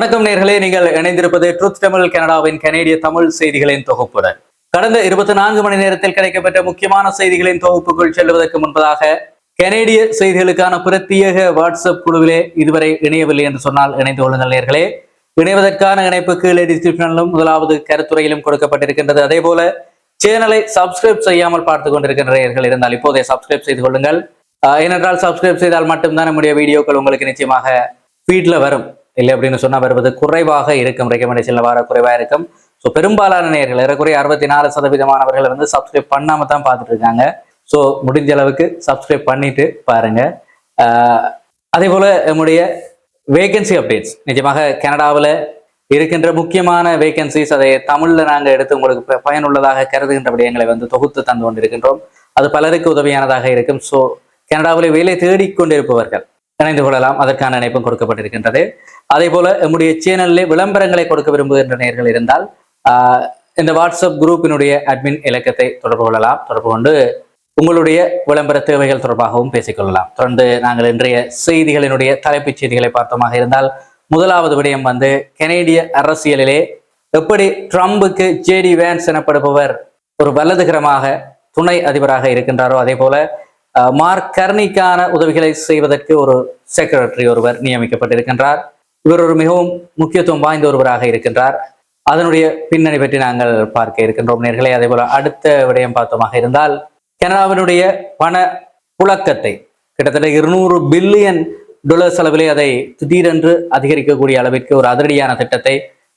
வணக்கம் நேர்களே நீங்கள் இணைந்திருப்பது ட்ரூத் தமிழ் கனடாவின் கனேடிய தமிழ் செய்திகளின் தொகுப்புடன். கடந்த இருபத்தி நான்கு மணி நேரத்தில் கிடைக்கப்பட்ட முக்கியமான செய்திகளின் தொகுப்புக்குள் செல்வதற்கு முன்பதாக கனேடிய செய்திகளுக்கான பிரத்யேக வாட்ஸ்அப் குழுவிலே இதுவரை இணையவில்லை என்று சொன்னால் இணைந்து கொள்ளுங்கள் நேர்களே. இணைவதற்கான இணைப்பு கீழே டிஸ்கிரிப்ஷனிலும் முதலாவது கருத்துறையிலும் கொடுக்கப்பட்டிருக்கின்றது. அதே போல சேனலை சப்ஸ்கிரைப் செய்யாமல் பார்த்து கொண்டிருக்கின்ற நேயர்கள் இருந்தால் இப்போதே சப்ஸ்கிரைப் செய்து கொள்ளுங்கள். ஏனென்றால் சப்ஸ்கிரைப் செய்தால் மட்டும்தான் நம்முடைய வீடியோக்கள் உங்களுக்கு நிச்சயமாக ஃபீட்ல வரும். இல்லை அப்படின்னு சொன்னா வருவது குறைவாக இருக்கும். ரெக்கமெண்டேஷனில் வர குறைவா இருக்கும். ஸோ பெரும்பாலான நேர்கள் ஏறக்குறைய அறுபத்தி நாலு சதவீதமானவர்கள் வந்து சப்ஸ்கிரைப் பண்ணாம தான் பார்த்துட்டு இருக்காங்க. ஸோ முடிஞ்ச அளவுக்கு சப்ஸ்கிரைப் பண்ணிட்டு பாருங்க. ஆஹ் அதே போல நம்முடைய வேகன்சி அப்டேட்ஸ் நிஜமாக கனடாவில் இருக்கின்ற முக்கியமான வேகன்சிஸ் அதை தமிழ்ல நாங்கள் எடுத்து உங்களுக்கு பயனுள்ளதாக கருதுகின்ற விடயங்களை வந்து தொகுத்து தந்து கொண்டிருக்கின்றோம். அது பலருக்கு உதவியானதாக இருக்கும். ஸோ கனடாவில் வேலை தேடிக்கொண்டிருப்பவர்கள் இணைந்து கொள்ளலாம். அதற்கான இணைப்பும் கொடுக்கப்பட்டிருக்கின்றது. அதே போல நம்முடைய சேனலில் விளம்பரங்களை கொடுக்க விரும்புகின்ற நேர்கள் இருந்தால் ஆஹ், இந்த வாட்ஸ்அப் குரூப்பினுடைய அட்மின் இலக்கத்தை தொடர்பு கொள்ளலாம். தொடர்பு கொண்டு உங்களுடைய விளம்பர தேவைகள் தொடர்பாகவும் பேசிக்கொள்ளலாம். தொடர்ந்து நாங்கள் இன்றைய செய்திகளினுடைய தலைப்புச் செய்திகளை பார்த்தோமாக இருந்தால் முதலாவது விடயம் வந்து கனேடிய அரசியலிலே எப்படி ட்ரம்புக்கு ஜேடி வேன்ஸ் எனப்படுபவர் ஒரு வலதுகரமாக துணை அதிபராக இருக்கின்றாரோ அதே போல மார்க் கர்னிக்கான உதவிகளை செய்வதற்கு ஒரு செக்ரட்டரி ஒருவர் நியமிக்கப்பட்டிருக்கின்றார். இவர் ஒரு மிகவும் முக்கியத்துவம் வாய்ந்த ஒருவராக இருக்கின்றார். அதனுடைய பின்னணி பற்றி நாங்கள் பார்க்க இருக்கின்றோம் நேர்களை. அதே போல அடுத்த விடயம் பார்த்தோமாக இருந்தால் கனடாவினுடைய பண புழக்கத்தை கிட்டத்தட்ட இருநூறு பில்லியன் டாலர் செலவிலே அதை திடீரென்று அதிகரிக்கக்கூடிய அளவிற்கு ஒரு அதிரடியான திட்டத்தை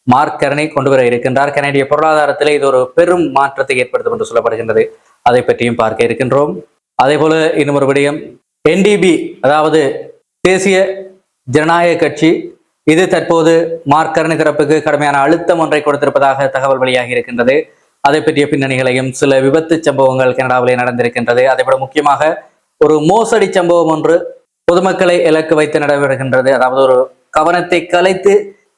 மார்க் கரணை கொண்டு வர இருக்கின்றார். கனடிய பொருளாதாரத்திலே இது ஒரு பெரும் மாற்றத்தை ஏற்படுத்தும் என்று சொல்லப்படுகின்றது. அதை பற்றியும் பார்க்க இருக்கின்றோம். அதே போல இன்னும் ஒரு விடயம். என்டிபி அதாவது தேசிய ஜனநாயக கட்சி இது தற்போது மார்க் கர்னி கடுமையான அழுத்தம் ஒன்றை கொடுத்திருப்பதாக தகவல் வெளியாகி இருக்கின்றது. அதை பற்றிய பின்னணிகளையும் சில விபத்து சம்பவங்கள் கனடாவிலே நடந்திருக்கின்றது. அதை விட முக்கியமாக ஒரு மோசடி சம்பவம் ஒன்று பொதுமக்களை இலக்கு வைத்து நடைபெறுகின்றது. அதாவது ஒரு கவனத்தை கலைத்து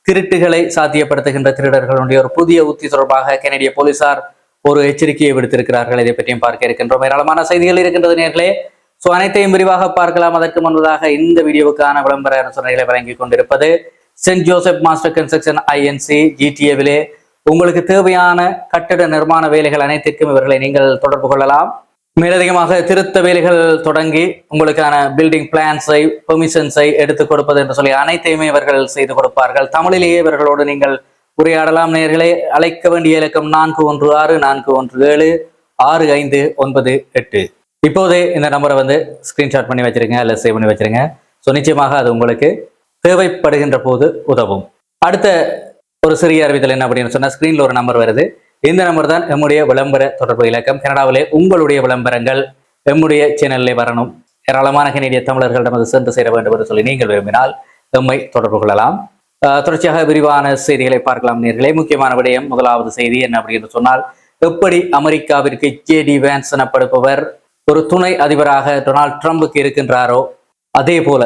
திருட்டுகளை சாத்தியப்படுத்துகின்ற திருடர்களுடைய ஒரு புதிய உத்தி தொடர்பாக கனடிய போலீசார் ஒரு எச்சரிக்கையை விடுத்திருக்கிறார்கள். இதை பற்றியும் பார்க்க இருக்கின்றோம். ஏராளமான செய்திகள் இருக்கின்றது நேர்களே. ஸோ அனைத்தையும் விரிவாக பார்க்கலாம். அதற்கு முன்பதாக இந்த வீடியோவுக்கான விளம்பர அனுசரணைகளை வழங்கி கொண்டிருப்பது Saint Joseph Master Construction INC ஜிடிஏவிலே உங்களுக்கு தேவையான கட்டட நிர்மாண வேலைகள் அனைத்திற்கும் இவர்களை நீங்கள் தொடர்பு கொள்ளலாம். மேலதிகமாக திருத்த வேலைகள் தொடங்கி உங்களுக்கான பில்டிங் பிளான்ஸை பெர்மிஷன்ஸை எடுத்துக் கொடுப்பது என்று சொல்லி அனைத்தையுமே இவர்கள் செய்து கொடுப்பார்கள். தமிழிலேயே இவர்களோடு நீங்கள் உரையாடலாம் நேர்களை அழைக்க வேண்டிய இலக்கம் நான்கு ஒன்று ஆறு நான்கு ஒன்று ஏழு ஆறு ஐந்து ஒன்பது எட்டு. இப்போதே இந்த நம்பரை வந்து ஸ்கிரீன்ஷாட் பண்ணி வச்சிருங்க அல்ல சேவ் பண்ணி வச்சிருங்க. ஸோ நிச்சயமாக அது உங்களுக்கு தேவைப்படுகின்ற போது உதவும். அடுத்த ஒரு சிறிய அறிவித்தல் என்ன அப்படின்னு சொன்னால் ஸ்க்ரீனில் ஒரு நம்பர் வருது. இந்த நம்பர் தான் எம்முடைய விளம்பர தொடர்பு இலக்கம். கனடாவிலே உங்களுடைய விளம்பரங்கள் எம்முடைய சேனல்லே வரணும். ஏராளமான கனேடிய தமிழர்கள் நமது சென்று சேர வேண்டும் என்று சொல்லி நீங்கள் விரும்பினால் எம்மை தொடர்பு கொள்ளலாம். தொடர்ச்சியாக விரிவான செய்திகளை பார்க்கலாம் நேர்களே. முக்கியமான விடயம் முதலாவது செய்தி என்ன அப்படின்னு சொன்னால் எப்படி அமெரிக்காவிற்கு ஜேடி வேன்ஸ் எனப்படுபவர் ஒரு துணை அதிபராக டொனால்ட் ட்ரம்புக்கு இருக்கின்றாரோ அதே போல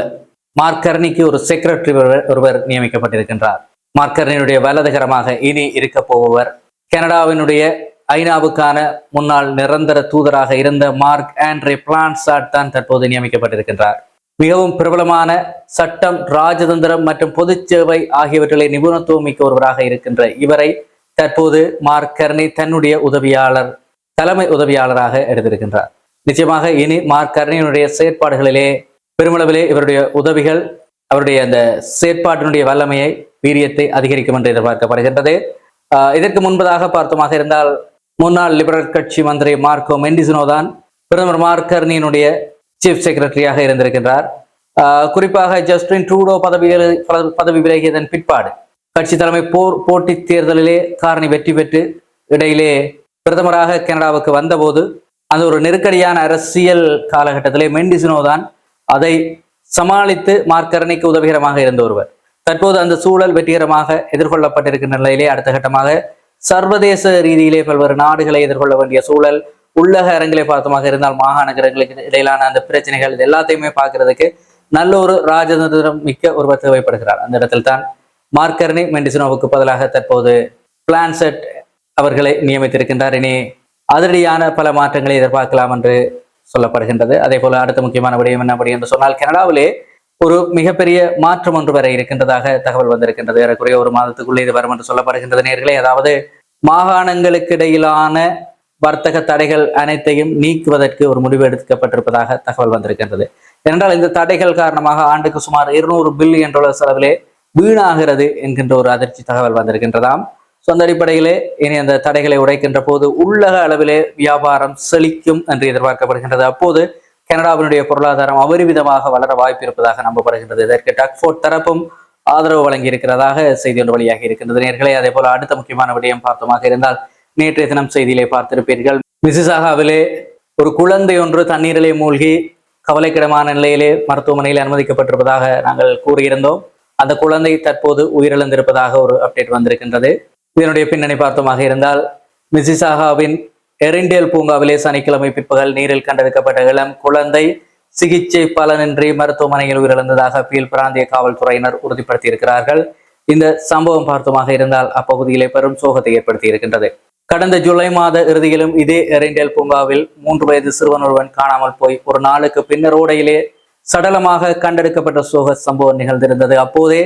மார்க்கர்னிக்கு ஒரு செக்ரட்டரி ஒருவர் ஒருவர் நியமிக்கப்பட்டிருக்கின்றார். மார்க்கர்னியுடைய வலதுகரமாக இனி இருக்க போபவர் கனடாவினுடைய ஐநாவுக்கான முன்னாள் நிரந்தர தூதராக இருந்த மார்க் ஆண்ட்ரே பிளான்சாட் தான் தற்போது நியமிக்கப்பட்டிருக்கின்றார். மிகவும் பிரபலமான சட்டம் ராஜதந்திரம் மற்றும் பொது சேவை ஆகியவற்றிலே நிபுணத்துவம் மிக்க ஒருவராக இருக்கின்ற இவரை தற்போது மார்க் கர்னி தன்னுடைய உதவியாளர் தலைமை உதவியாளராக எடுத்திருக்கின்றார். நிச்சயமாக இனி மார்க் கர்னியினுடைய செயற்பாடுகளிலே பெருமளவிலே இவருடைய உதவிகள் அவருடைய அந்த செயற்பாட்டினுடைய வல்லமையை வீரியத்தை அதிகரிக்கும் என்று எதிர்பார்க்கப்படுகின்றது. ஆஹ் இதற்கு முன்பதாக பார்த்தோமாக இருந்தால் முன்னாள் லிபரல் கட்சி மந்திரி மார்க்கோ மெண்டிசினோ தான் பிரதமர் மார்க் கர்னியினுடைய சீஃப் செக்ரட்டரியாக இருந்திருக்கின்றார். குறிப்பாக ஜஸ்டின் ட்ரூடோ பதவியில் பதவி விலகியதன் பிற்பாடு கட்சி தலைமை போர் போட்டி தேர்தலிலே காரணி வெற்றி பெற்று இடையிலே பிரதமராக கனடாவுக்கு வந்தபோது அந்த ஒரு நெருக்கடியான அரசியல் காலகட்டத்திலே மெண்டிசினோ தான் அதை சமாளித்து மார்க்கரணிக்கு உதவிகரமாக இருந்த ஒருவர். தற்போது அந்த சூழல் வெற்றிகரமாக எதிர்கொள்ளப்பட்டிருக்கின்ற நிலையிலே அடுத்த கட்டமாக சர்வதேச ரீதியிலே பல்வேறு நாடுகளை எதிர்கொள்ள வேண்டிய சூழல் உள்ளக அரங்கிலே பார்த்தமாக இருந்தால் மாகாணகரங்களுக்கு இடையிலான அந்த பிரச்சனைகள் இது எல்லாத்தையுமே பார்க்கறதுக்கு நல்ல ஒரு ராஜதந்திரம் மிக்க ஒருவர் தேவைப்படுகிறார். அந்த இடத்தில் தான் மார்க்கர்னி மெண்டிசினோவுக்கு பதிலாக தற்போது பிளான்செட் அவர்களை நியமித்திருக்கின்றார். இனி அதிரடியான பல மாற்றங்களை எதிர்பார்க்கலாம் என்று சொல்லப்படுகின்றது. அதே போல அடுத்த முக்கியமான விடயம் என்ன அப்படி என்று சொன்னால் கனடாவிலே ஒரு மிகப்பெரிய மாற்றம் ஒன்று வர இருக்கின்றதாக தகவல் வந்திருக்கின்றது. ஏறக்குறைய ஒரு மாதத்துக்குள்ளே இது வரும் என்று சொல்லப்படுகின்றது. நேர்களே அதாவது மாகாணங்களுக்கு இடையிலான வர்த்தக தடைகள் அனைத்தையும் நீக்குவதற்கு ஒரு முடிவு எடுக்கப்பட்டிருப்பதாக தகவல் வந்திருக்கின்றது. ஏனென்றால் இந்த தடைகள் காரணமாக ஆண்டுக்கு சுமார் இருநூறு பில்லியன் டாலர் செலவிலே வீணாகிறது என்கின்ற ஒரு அதிர்ச்சி தகவல் வந்திருக்கின்றதாம். சொந்த அடிப்படையிலே இனி அந்த தடைகளை உடைக்கின்ற போது உள்ளக அளவிலே வியாபாரம் செழிக்கும் என்று எதிர்பார்க்கப்படுகின்றது. அப்போது கனடாவினுடைய பொருளாதாரம் அபரிவிதமாக வளர வாய்ப்பு இருப்பதாக நம்பப்படுகின்றது. இதற்கு டக்ஃபோர்ட் தரப்பும் ஆதரவு வழங்கி இருக்கிறதாக செய்தி ஒன்று வெளியாகி இருக்கின்றது. நேர்களே அதே போல அடுத்த முக்கியமான விடயம் பார்த்தோமாக இருந்தால் நேற்றைய தினம் செய்தியிலே பார்த்திருப்பீர்கள். மிசிசாகாவிலே ஒரு குழந்தை ஒன்று தண்ணீரிலே மூழ்கி கவலைக்கிடமான நிலையிலே மருத்துவமனையில் அனுமதிக்கப்பட்டிருப்பதாக நாங்கள் கூறியிருந்தோம். அந்த குழந்தை தற்போது உயிரிழந்திருப்பதாக ஒரு அப்டேட் வந்திருக்கின்றது. இதனுடைய பின்னணி பார்த்தமாக இருந்தால் மிசிசாகாவின் எரிண்டேல் பூங்காவிலே சனிக்கிழமை பிற்பகல் நீரில் கண்டெடுக்கப்பட்ட இளம் குழந்தை சிகிச்சை பலனின்றி மருத்துவமனையில் உயிரிழந்ததாக பீல் பிராந்திய காவல்துறையினர் உறுதிப்படுத்தியிருக்கிறார்கள். இந்த சம்பவம் பார்த்தமாக இருந்தால் அப்பகுதியிலே பெரும் சோகத்தை ஏற்படுத்தி இருக்கின்றது கடந்த ஜூலை மாத இறுதியிலும் இதே எரிண்டேல் பூங்காவில் மூன்று வயது சிறுவன் ஒருவன் காணாமல் போய் ஒரு நாளுக்கு பின்னர் ஓடையிலே சடலமாக கண்டெடுக்கப்பட்ட சோக சம்பவம் நிகழ்ந்திருந்தது. அப்போதே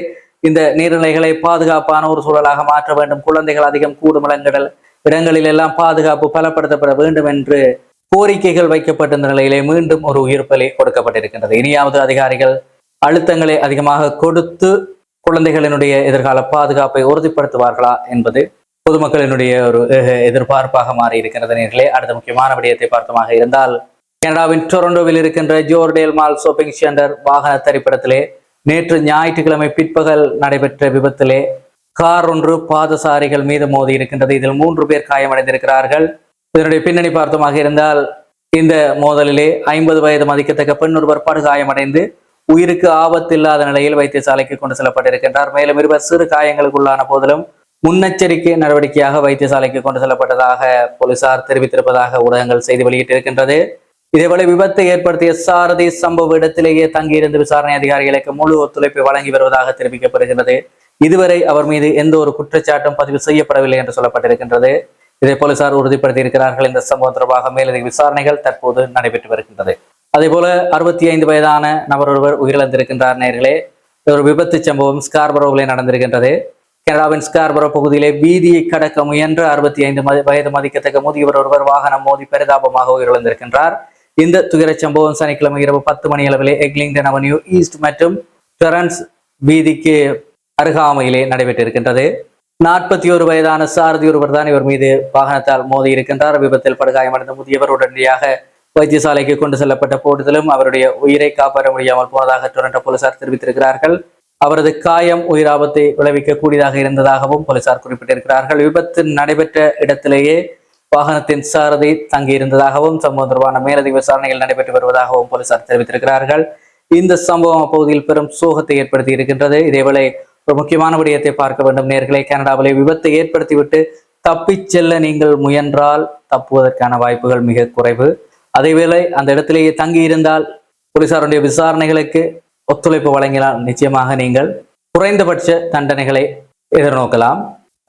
இந்த நீர்நிலைகளை பாதுகாப்பான ஒரு சூழலாக மாற்ற வேண்டும். குழந்தைகள் அதிகம் கூடும் இடங்கள் இடங்களில் எல்லாம் பாதுகாப்பு பலப்படுத்தப்பட வேண்டும் என்று கோரிக்கைகள் வைக்கப்பட்டிருந்த நிலையிலே மீண்டும் ஒரு உயிர் பலி கொடுக்கப்பட்டிருக்கின்றது. இனியாவது அதிகாரிகள் அழுத்தங்களை அதிகமாக கொடுத்து குழந்தைகளினுடைய எதிர்கால பாதுகாப்பை உறுதிப்படுத்துவார்களா என்பது பொதுமக்களினுடைய ஒரு எதிர்பார்ப்பாக மாறி இருக்கிறது நேர்களே. அடுத்த முக்கியமான விடயத்தை பார்த்தமாக இருந்தால் கனடாவின் டொரண்டோவில் இருக்கின்ற ஜோர்டேல் மால் ஷாப்பிங் சென்டர் வாகன திரைப்படத்திலே நேற்று ஞாயிற்றுக்கிழமை பிற்பகல் நடைபெற்ற விபத்திலே கார் ஒன்று பாதசாரிகள் மீது மோதி இருக்கின்றது. இதில் மூன்று பேர் காயமடைந்திருக்கிறார்கள். இதனுடைய பின்னணி பார்த்தமாக இருந்தால் இந்த மோதலிலே ஐம்பது வயது மதிக்கத்தக்க பெண் ஒருவர் படுகாயமடைந்து உயிருக்கு ஆபத்தில்லாத நிலையில் வைத்தியசாலைக்கு கொண்டு செல்லப்பட்டிருக்கின்றார். மேலும் இருவர் சிறு காயங்களுக்கு உள்ளான போதிலும் முன்னெச்சரிக்கை நடவடிக்கையாக வைத்தியசாலைக்கு கொண்டு செல்லப்பட்டதாக போலீசார் தெரிவித்திருப்பதாக ஊடகங்கள் செய்தி வெளியிட்டிருக்கின்றது. இதேபோல விபத்தை ஏற்படுத்திய சாரதி சம்பவ இடத்திலேயே தங்கியிருந்து விசாரணை அதிகாரிகளுக்கு முழு ஒத்துழைப்பை வழங்கி வருவதாக தெரிவிக்கப்படுகின்றது. இதுவரை அவர் மீது எந்த ஒரு குற்றச்சாட்டும் பதிவு செய்யப்படவில்லை என்று சொல்லப்பட்டிருக்கின்றது. இதை போலீசார் உறுதிப்படுத்தி இருக்கிறார்கள் இந்த சம்பவம் தொடர்பாக மேலதிக விசாரணைகள் தற்போது நடைபெற்று வருகின்றது. அதே போல அறுபத்தி ஐந்து வயதான நபர் ஒருவர் உயிரிழந்திருக்கின்றார் நேர்களே. ஒரு விபத்து சம்பவம். ஸ்கார்பரோவிலே நடந்திருக்கின்றது. கனடாவின் ஸ்கார்பரோ பகுதியிலே வீதியை கடக்க முயன்ற அறுபத்தி ஐந்து வயது மதிக்கத்தக்க முதியவர் ஒருவர் வாகனம் மோதி பரிதாபமாக உயிரிழந்திருக்கின்றார். இந்த துயரச் சம்பவம் சனிக்கிழமை இரவு பத்து மணி அளவிலே எக்லிங்டன் அவென்யூ ஈஸ்ட் மற்றும் டொரன்ஸ் வீதிக்கு அருகாமையிலே நடைபெற்றிருக்கின்றது. நாற்பத்தி ஒரு வயதான சாரதி ஒருவர் தான் இவர் மீது வாகனத்தால் மோதி இருக்கின்றார். விபத்தில் படுகாயமடைந்த முதியவர் உடனடியாக வைத்தியசாலைக்கு கொண்டு செல்லப்பட்ட போடுதலும் அவருடைய உயிரை காப்பாற்ற முடியாமல் போனதாக டொரண்டோ போலீசார் தெரிவித்திருக்கிறார்கள். அவரது காயம் உயிர் ஆபத்தை விளைவிக்க கூடியதாக இருந்ததாகவும் போலீசார் குறிப்பிட்டிருக்கிறார்கள். விபத்து நடைபெற்ற இடத்திலேயே வாகனத்தின் சாரதி தங்கியிருந்ததாகவும் சம்பவம் தொடர்பான மேலதிக விசாரணைகள் நடைபெற்று வருவதாகவும் போலீசார் தெரிவித்திருக்கிறார்கள். இந்த சம்பவம் அப்பகுதியில் பெரும் சோகத்தை ஏற்படுத்தி இருக்கின்றது. இதேவேளை ஒரு முக்கியமான விடயத்தை பார்க்க வேண்டும் நேர்களை. கனடாவிலே விபத்தை ஏற்படுத்திவிட்டு தப்பிச் செல்ல நீங்கள் முயன்றால் தப்புவதற்கான வாய்ப்புகள் மிக குறைவு. அதேவேளை அந்த இடத்திலேயே தங்கி இருந்தால் போலீசாருடைய விசாரணைகளுக்கு ஒத்துழைப்பு வழங்கினால் நிச்சயமாக நீங்கள் குறைந்தபட்ச தண்டனைகளை எதிர்நோக்கலாம்.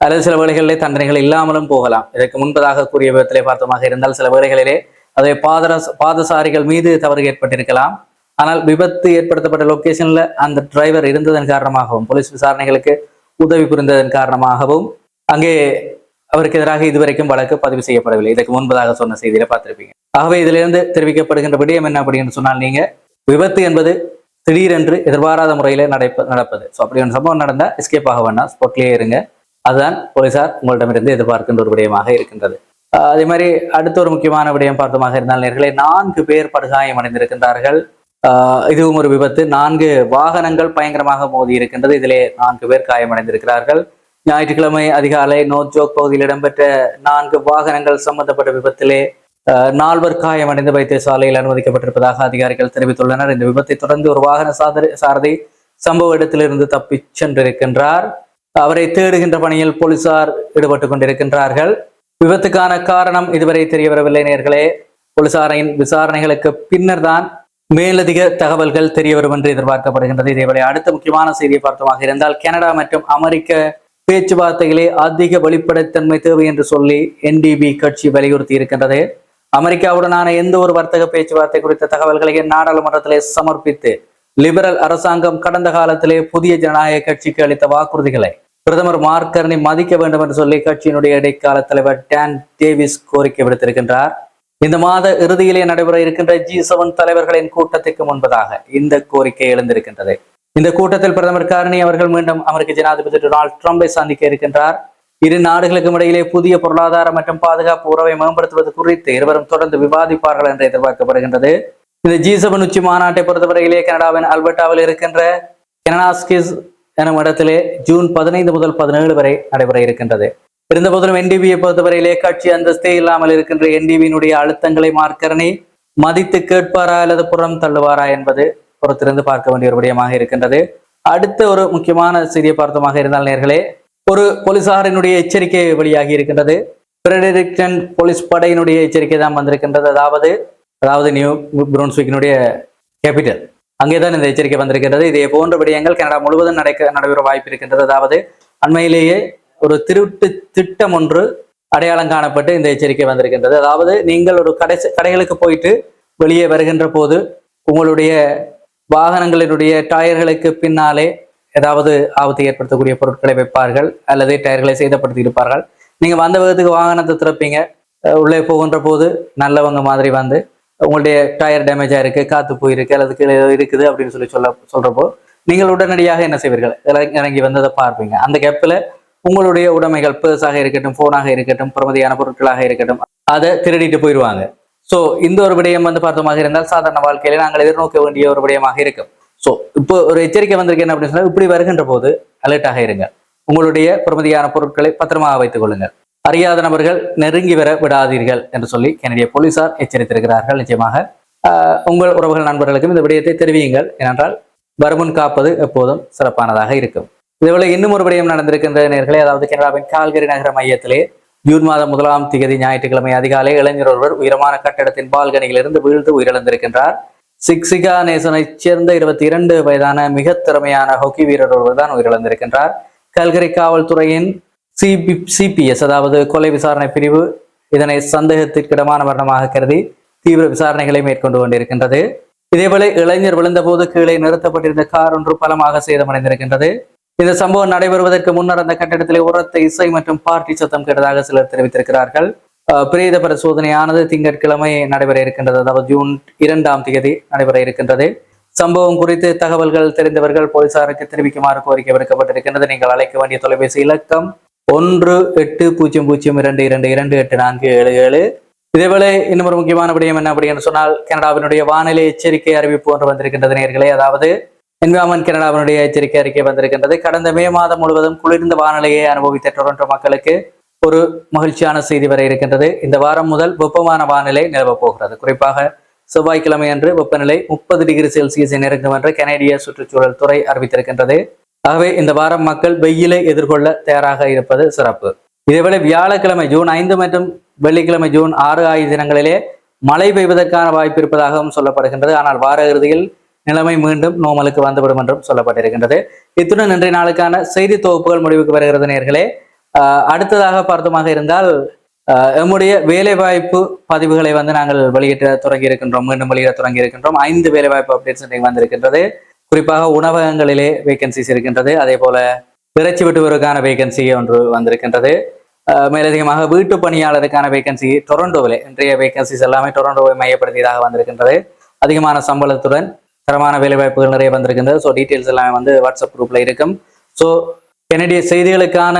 அல்லது சில வேளைகளிலே தண்டனைகள் இல்லாமலும் போகலாம். இதற்கு முன்பதாக கூறிய விதத்திலே பார்த்தோமாக இருந்தால் சில வேளைகளிலே அதை பாதர பாதசாரிகள் மீது தவறு ஏற்பட்டிருக்கலாம். ஆனால் விபத்து ஏற்படுத்தப்பட்ட லொகேஷன்ல அந்த டிரைவர் இருந்ததன் காரணமாகவும் போலீஸ் விசாரணைகளுக்கு உதவி புரிந்ததன் காரணமாகவும் அங்கே அவருக்கு எதிராக இதுவரைக்கும் வழக்கு பதிவு செய்யப்படவில்லை. இதற்கு முன்பதாக சொன்ன செய்தியில பார்த்திருப்பீங்க. ஆகவே இதிலிருந்து தெரிவிக்கப்படுகின்ற விடயம் என்ன அப்படின்னு சொன்னால் நீங்க விபத்து என்பது திடீரென்று எதிர்பாராத முறையில நடப்ப நடப்பது. ஸோ அப்படி ஒரு சம்பவம் நடந்தால் எஸ்கேப் ஆக வேண்டாம். ஸ்பாட்லேயே இருங்க. அதுதான் போலீசார் உங்களிடமிருந்து எதிர்பார்க்கின்ற ஒரு விடயமாக இருக்கின்றது. அதே மாதிரி அடுத்த ஒரு முக்கியமான விடயம் பார்த்தமாக இருந்தால் நேர்களை நான்கு பேர் படுகாயம் அடைந்திருக்கின்றார்கள். ஆஹ் இதுவும் ஒரு விபத்து. நான்கு வாகனங்கள் பயங்கரமாக மோதி இருக்கின்றது. இதிலே நான்கு பேர் காயமடைந்திருக்கிறார்கள் ஞாயிற்றுக்கிழமை அதிகாலை நோஜோக் பகுதியில் இடம்பெற்ற நான்கு வாகனங்கள் சம்பந்தப்பட்ட விபத்திலே நால்வர் காயமடைந்து வைத்தியசாலையில் அனுமதிக்கப்பட்டிருப்பதாக அதிகாரிகள் தெரிவித்துள்ளனர். இந்த விபத்தை தொடர்ந்து ஒரு வாகன சாதரி சாரதி சம்பவ இடத்திலிருந்து தப்பிச் சென்றிருக்கின்றார். அவரை தேடுகின்ற பணியில் போலீசார் ஈடுபட்டு கொண்டிருக்கின்றார்கள். விபத்துக்கான காரணம் இதுவரை தெரிய வரவில்லை நேர்களே. போலீசாரின் விசாரணைகளுக்கு பின்னர் தான் மேலதிக தகவல்கள் தெரிய வரும் என்று எதிர்பார்க்கப்படுகின்றது. இதேவேளை அடுத்த முக்கியமான செய்தியை பார்த்தமாக இருந்தால் கனடா மற்றும் அமெரிக்க பேச்சுவார்த்தைகளே அதிக வெளிப்படைத்தன்மை தேவை என்று சொல்லி என்டிபி கட்சி வலியுறுத்தி இருக்கின்றது. அமெரிக்காவுடனான எந்த ஒரு வர்த்தக பேச்சுவார்த்தை குறித்த தகவல்களை நாடாளுமன்றத்திலே சமர்ப்பித்து லிபரல் அரசாங்கம் கடந்த காலத்திலே புதிய ஜனநாயக கட்சிக்கு அளித்த வாக்குறுதிகளை பிரதமர் மார்க்கர்னி மதிக்க வேண்டும் என்று சொல்லி கட்சியினுடைய இடைக்கால தலைவர் டேன் டேவிஸ் கோரிக்கை விடுத்திருக்கின்றார். இந்த மாத இறுதியிலே நடைபெற இருக்கின்ற ஜி செவன் தலைவர்களின் கூட்டத்திற்கு முன்பதாக இந்த கோரிக்கை எழுந்திருக்கின்றது. இந்த கூட்டத்தில் பிரதமர் காரணி அவர்கள் மீண்டும் அமெரிக்க ஜனாதிபதி டொனால்டு ட்ரம்பை சந்திக்க இருக்கின்றார். இரு நாடுகளுக்கும் இடையிலே புதிய பொருளாதார மற்றும் பாதுகாப்பு உறவை மேம்படுத்துவது குறித்து இருவரும் தொடர்ந்து விவாதிப்பார்கள் என்று எதிர்பார்க்கப்படுகின்றது. இந்த ஜி செவன் உச்சி மாநாட்டை பொறுத்தவரையிலே கனடாவின் அல்பர்டாவில் இருக்கின்ற கெனடாஸ்கிஸ் எனும் இடத்திலே ஜூன் பதினைந்து முதல் பதினேழு வரை நடைபெற இருக்கின்றது. இருந்த போதிலும் என்டிபியை பொறுத்தவரையிலே கட்சி அந்தஸ்தே இல்லாமல் இருக்கின்ற என்டிபியினுடைய அழுத்தங்களை மார்க்கரணி மதித்து கேட்பாரா அல்லது புறம் தள்ளுவாரா என்பது பொறுத்திருந்து பார்க்க வேண்டிய ஒரு விடயமாக இருக்கின்றது. அடுத்த ஒரு முக்கியமான செய்தியை பார்த்தமாக இருந்தால் நேர்களே ஒரு போலீசாரினுடைய எச்சரிக்கை வெளியாகி இருக்கின்றது. பிரெடரிக்டன் போலீஸ் படையினுடைய எச்சரிக்கை தான் வந்திருக்கின்றது. அதாவது அதாவது நியூ புரோன்ஸ்விக்கினுடைய கேபிட்டல் அங்கேதான் இந்த எச்சரிக்கை வந்திருக்கின்றது. இதே போன்ற விடயங்கள் கனடா முழுவதும் நடக்க நடைபெற வாய்ப்பு இருக்கின்றது. அதாவது அண்மையிலேயே ஒரு திருட்டு திட்டம் ஒன்று அடையாளம் காணப்பட்டு இந்த எச்சரிக்கை வந்திருக்கின்றது. அதாவது நீங்கள் ஒரு கடை கடைகளுக்கு போயிட்டு வெளியே வருகின்ற போது உங்களுடைய வாகனங்களினுடைய டயர்களுக்கு பின்னாலே ஏதாவது ஆபத்தை ஏற்படுத்தக்கூடிய பொருட்களை வைப்பார்கள் அல்லது டயர்களை சேதப்படுத்தி இருப்பார்கள். நீங்கள் வந்த விதத்துக்கு வாகனத்தை திறப்பீங்க. உள்ளே போகின்ற போது நல்லவங்க மாதிரி வந்து உங்களுடைய டயர் டேமேஜ் ஆயிருக்கு காத்து போயிருக்கு அல்லது கீழே இருக்குது அப்படின்னு சொல்லி சொல்ல சொல்றப்போ நீங்கள் உடனடியாக என்ன செய்வீர்கள்? இறங்கி- இறங்கி வந்ததை பார்ப்பீங்க. அந்த கேப்பில் உங்களுடைய உடைமைகள் பேர்ஸாக இருக்கட்டும் ஃபோனாக இருக்கட்டும் பிரமதியான பொருட்களாக இருக்கட்டும் அதை திருடிட்டு போயிடுவாங்க. ஸோ இந்த ஒரு விடயம் வந்து பார்த்தோமாக இருந்தால் சாதாரண வாழ்க்கையில நாங்கள் எதிர்நோக்க வேண்டிய ஒரு விடயமாக இருக்கும். ஸோ இப்போ ஒரு எச்சரிக்கை வந்திருக்கு என்ன அப்படின்னு சொன்னால் இப்படி வருகின்ற போது அலர்ட்டாக இருங்க. உங்களுடைய பிரமதியான பொருட்களை பத்திரமாக வைத்துக் கொள்ளுங்கள். அறியாத நபர்கள் நெருங்கி வர விடாதீர்கள் என்று சொல்லி கனடிய போலீசார் எச்சரித்திருக்கிறார்கள். நிச்சயமாக உங்கள் உறவுகள் நண்பர்களுக்கும் இந்த விடயத்தை தெரிவியுங்கள். ஏனென்றால் வருமுன் காப்பது எப்போதும் சிறப்பானதாக இருக்கும். இதேபோல இன்னும் ஒரு விடயம் நடந்திருக்கின்ற நேர்களே அதாவது கனடாவின் கால்கரி நகர மையத்திலே ஜூன் மாதம் முதலாம் திகதி ஞாயிற்றுக்கிழமை அதிகாலை இளைஞர் ஒருவர் உயரமான கட்டடத்தின் பால்கனியிலிருந்து வீழ்ந்து உயிரிழந்திருக்கின்றார். சிக்ஸிகா நேசனை சேர்ந்த இருபத்தி இரண்டு வயதான மிக திறமையான ஹாக்கி வீரர் ஒருவர் தான் உயிரிழந்திருக்கின்றார். கல்கரி காவல்துறையின் சிபி சிபிஎஸ் அதாவது கொலை விசாரணை பிரிவு இதனை சந்தேகத்திற்கிடமான மரணமாக கருதி தீவிர விசாரணைகளை மேற்கொண்டு கொண்டிருக்கின்றது. இதேபோல இளைஞர் விழுந்தபோது கீழே நிறுத்தப்பட்டிருந்த கார் ஒன்று பலமாக சேதமடைந்திருக்கின்றது. இந்த சம்பவம் நடைபெறுவதற்கு முன்னர் அந்த கட்டிடத்திலே உரத்த இசை மற்றும் பார்ட்டி சத்தம் கேட்டதாக சிலர் தெரிவித்திருக்கிறார்கள். பிரேத பரிசோதனையானது திங்கட்கிழமை நடைபெற இருக்கின்றது. அதாவது ஜூன் இரண்டாம் தேதி நடைபெற இருக்கின்றது. சம்பவம் குறித்து தகவல்கள் தெரிந்தவர்கள் போலீசாருக்கு தெரிவிக்குமாறு கோரிக்கை விடுக்கப்பட்டிருக்கின்றது. நீங்கள் அழைக்க வேண்டிய தொலைபேசி இலக்கம் ஒன்று எட்டு பூஜ்ஜியம் பூஜ்ஜியம் இரண்டு இரண்டு இரண்டு எட்டு நான்கு ஏழு ஏழு. இதேவேளை இன்னும் ஒரு முக்கியமான விடயம் என்ன அப்படின்னு சொன்னால் கனடாவினுடைய வானிலை எச்சரிக்கை அறிவிப்பு ஒன்று வந்திருக்கின்றது நேர்களே. அதாவது என்விரான்மெண்ட் கனடாவினுடைய எச்சரிக்கை அறிக்கை வந்திருக்கின்றது. கடந்த மே மாதம் முழுவதும் குளிர்ந்த வானிலையை அனுபவித்த டொரண்டோ மக்களுக்கு ஒரு மகிழ்ச்சியான செய்தி வர இருக்கின்றது. இந்த வாரம் முதல் வெப்பமான வானிலை நிலவப் போகிறது. குறிப்பாக செவ்வாய்க்கிழமை அன்று வெப்பநிலை முப்பது டிகிரி செல்சியஸை நெருங்கும் என்று கனேடிய சுற்றுச்சூழல் துறை அறிவித்திருக்கின்றது. ஆகவே இந்த வாரம் மக்கள் வெயிலை எதிர்கொள்ள தயாராக இருப்பது சிறப்பு. இதேவேளை வியாழக்கிழமை ஜூன் ஐந்து மற்றும் வெள்ளிக்கிழமை ஜூன் ஆறு ஆகிய தினங்களிலே மழை பெய்வதற்கான வாய்ப்பு இருப்பதாகவும் சொல்லப்படுகின்றது. ஆனால் வார இறுதியில் நிலைமை மீண்டும் நோமலுக்கு வந்துவிடும் என்றும் சொல்லப்பட்டிருக்கின்றது. இத்துடன் இன்றைய நாளுக்கான செய்தி தொகுப்புகள் முடிவுக்கு வருகிறது நேர்களே. அடுத்ததாக பார்த்தோமாக இருந்தால் ஆஹ் எம்முடைய வேலைவாய்ப்பு பதிவுகளை வந்து நாங்கள் வெளியிட்ட தொடங்கி இருக்கின்றோம் மீண்டும் வெளியிட தொடங்கி இருக்கின்றோம். ஐந்து வேலைவாய்ப்பு அப்டேட்ஸ் இன்றைக்கு வந்திருக்கின்றது. குறிப்பாக உணவகங்களிலே வேகன்சிஸ் இருக்கின்றது. அதே போல இறைச்சி வெட்டுவதற்கான வேகன்சி ஒன்று வந்திருக்கின்றது. மேலதிகமாக வீட்டு பணியாளருக்கான வேகன்சி டொரண்டோவிலே இன்றைய வேகன்சிஸ் எல்லாமே டொரண்டோவை மையப்படுத்தியதாக வந்திருக்கின்றது. அதிகமான சம்பளத்துடன் தரமான வேலைவாய்ப்புகள் நிறைய வந்திருக்கின்றது. ஸோ டீட்டெயில்ஸ் எல்லாமே வந்து வாட்ஸ்அப் குரூப்ல இருக்கும். ஸோ என்னுடைய செய்திகளுக்கான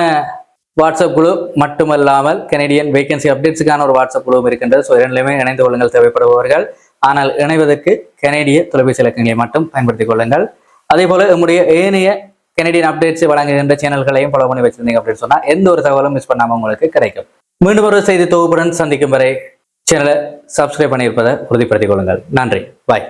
வாட்ஸ்அப் குழு மட்டுமல்லாமல் கனேடியன் வேகன்சி அப்டேட்ஸுக்கான ஒரு வாட்ஸ்அப் குழுவும் இருக்கின்றது. ஸோ இரண்டிலுமே இணைந்து கொள்ளுங்கள் தேவைப்படுபவர்கள். ஆனால் இணைவதற்கு கனடிய தொலைபேசி இலக்கங்களை மட்டும் பயன்படுத்திக் கொள்ளுங்கள். அதே போல நம்முடைய ஏனைய கனடியன் அப்டேட்ஸ் வழங்குகின்ற சேனல்களையும் ஃபாலோ பண்ணி வச்சிருந்தீங்க அப்படின்னு சொன்னால் எந்த ஒரு தகவலும் மிஸ் பண்ணாமல் உங்களுக்கு கிடைக்கும். மீண்டும் ஒரு செய்தி தொகுப்புடன் சந்திக்கும் வரை சேனலை சப்ஸ்கிரைப் பண்ணியிருப்பதை உறுதிப்படுத்திக் கொள்ளுங்கள். நன்றி. பாய்